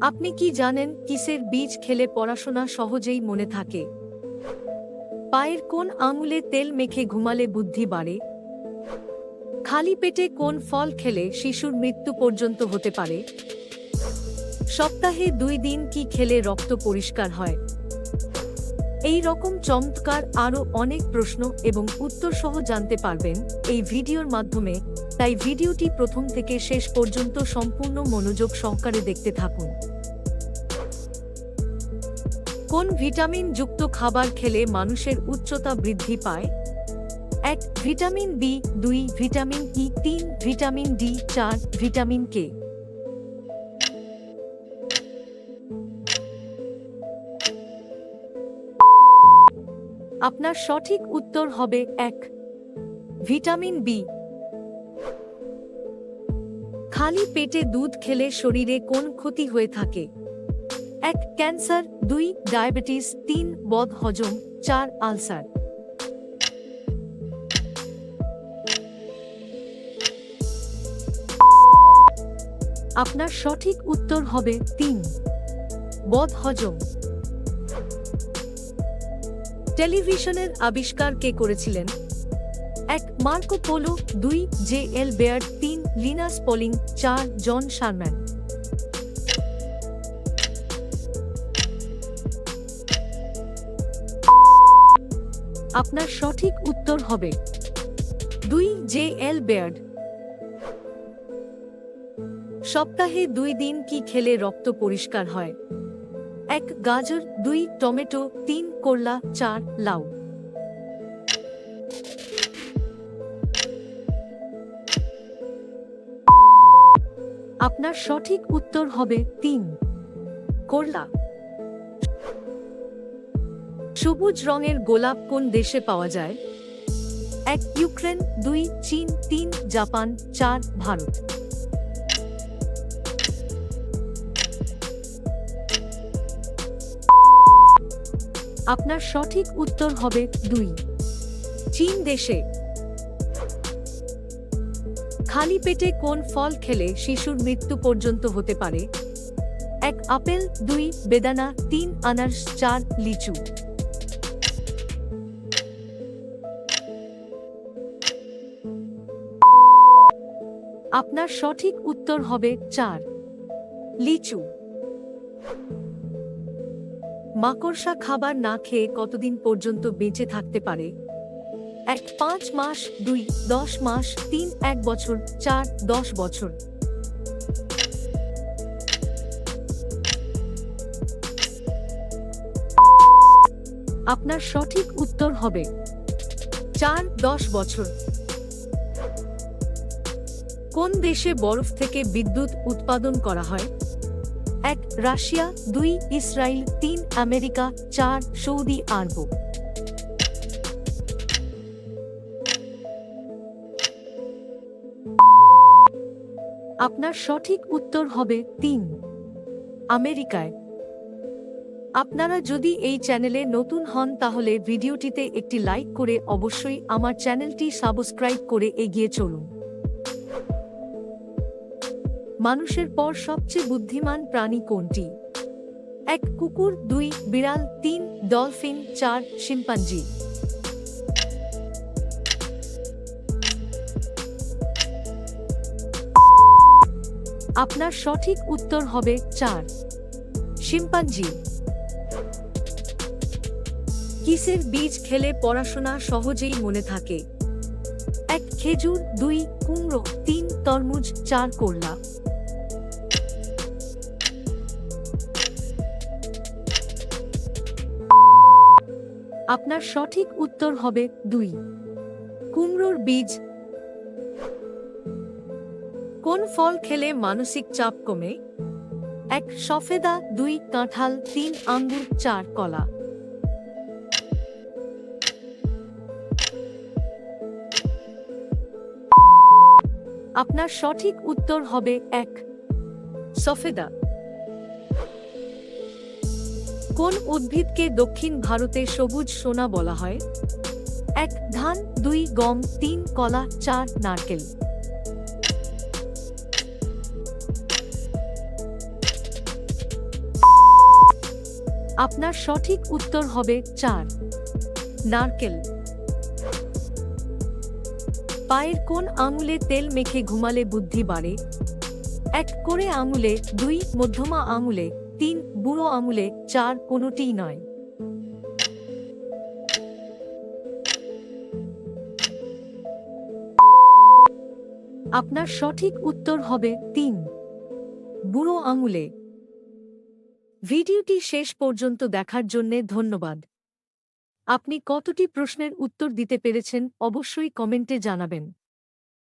আপনি কি জানেন কিসের বীজ খেলে পড়াশোনা সহজেই মনে থাকে? পায়ের কোন আঙুলে তেল মেখে ঘুমালে বুদ্ধি বাড়ে? খালি পেটে কোন ফল খেলে শিশুর মৃত্যু পর্যন্ত হতে পারে? সপ্তাহে দুই দিন কি খেলে রক্ত পরিষ্কার হয়? এই রকম চমৎকার আরও অনেক প্রশ্ন এবং উত্তর সহ জানতে পারবেন এই ভিডিওর মাধ্যমে। তাই ভিডিওটি প্রথম থেকে শেষ পর্যন্ত সম্পূর্ণ মনোযোগ সহকারে দেখতে থাকুন। কোন ভিটামিন যুক্ত খাবার খেলে মানুষের উচ্চতা বৃদ্ধি পায়? এক, ভিটামিন বি, দুই, ভিটামিন ই, তিন, ভিটামিন ডি, চার, ভিটামিন কে। আপনার সঠিক উত্তর হবে এক। Vitamin B. খালি পেটে দুধ খেলে শরীরে কোন ক্ষতি হয়ে থাকে? এক, ক্যান্সার, দুই, ডায়াবেটিস, তিন, বদ হজম, চার, আলসার। আপনার সঠিক উত্তর হবে তিন। বদ হজম। টেলিভিশনের আবিষ্কার কে করেছিলেন? এক, মার্কো পোলো, দুই, জে এল বেয়ার্ড, তিন, লিনাস পলিং, চার, জন শারম্যান। আপনার সঠিক উত্তর হবে। দুই, জে এল বেয়ার্ড। সপ্তাহে দুই দিন কি খেলে রক্ত পরিষ্কার হয়? এক গাজর, দুই টমেটো, তিন করলা, চার লাউ। আপনার সঠিক উত্তর হবে তিন, করলা। সবুজ রঙের গোলাপ কোন দেশে পাওয়া যায়? এক ইউক্রেন, দুই চীন, তিন জাপান, চার ভারত। আপনার সঠিক উত্তর হবে দুই। চীন দেশে। খালি পেটে কোন ফল খেলে শিশুর মৃত্যু পর্যন্ত হতে পারে? এক আপেল, দুই বেদানা, তিন আনারস, চার লিচু। আপনার সঠিক উত্তর হবে চার। লিচু। মাকড়সা খাবার না খেয়ে কতদিন পর্যন্ত বেঁচে থাকতে পারে? এক, পাঁচ মাস, দুই, দশ মাস, তিন, এক বছর, চার, দশ বছর। আপনার সঠিক উত্তর হবে। চার, দশ বছর। কোন দেশে বরফ থেকে বিদ্যুৎ উৎপাদন করা হয়? এক, রাশিয়া, দুই ইসরায়েল তিন, আমেরিকা, চার, সৌদি আরব। আপনার সঠিক উত্তর হবে তিন, আমেরিকায়। আপনারা যদি এই চ্যানেলে নতুন হন তাহলে ভিডিওটিতে একটি লাইক করে অবশ্যই আমার চ্যানেলটি সাবস্ক্রাইব করে এগিয়ে চলুন। মানুষের পর সবচেয়ে বুদ্ধিমান প্রাণী কোনটি? এক কুকুর, দুই বিড়াল, তিন ডলফিন, চার শিম্পাঞ্জি। আপনার সঠিক উত্তর হবে চার, শিম্পাঞ্জি। কিসের বীজ খেলে পড়াশোনা সহজেই মনে থাকে? এক খেজুর, দুই কুমড়ো, তিন তরমুজ, চার করলা। আপনার সঠিক উত্তর হবে দুই। কুমড়োর বীজ। কোন ফল খেলে মানসিক চাপ কমে? এক, সফেদা, দুই, কাঁঠাল, তিন, আঙ্গুর, চার, কলা। আপনার সঠিক উত্তর হবে এক। সফেদা। কোন উদ্ভিদকে দক্ষিণ ভারতে সবুজ সোনা বলা হয়? এক, ধান, দুই, গম, তিন, কলা, চার, নারকেল। আপনার সঠিক উত্তর হবে চার, নারকেল। পায়ের কোন আঙুলে তেল মেখে ঘুমালে বুদ্ধি বাড়ে? এক, করে আঙুলে, দুই, মধ্যমা আঙুলে তিন বুড়ো আঙুলে চার কোনোটিই নয়। আপনার সঠিক উত্তর হবে তিন। বুড়ো আঙুলে। ভিডিওটি শেষ পর্যন্ত দেখার জন্য ধন্যবাদ। আপনি কতটি প্রশ্নের উত্তর দিতে পেরেছেন অবশ্যই কমেন্টে জানাবেন।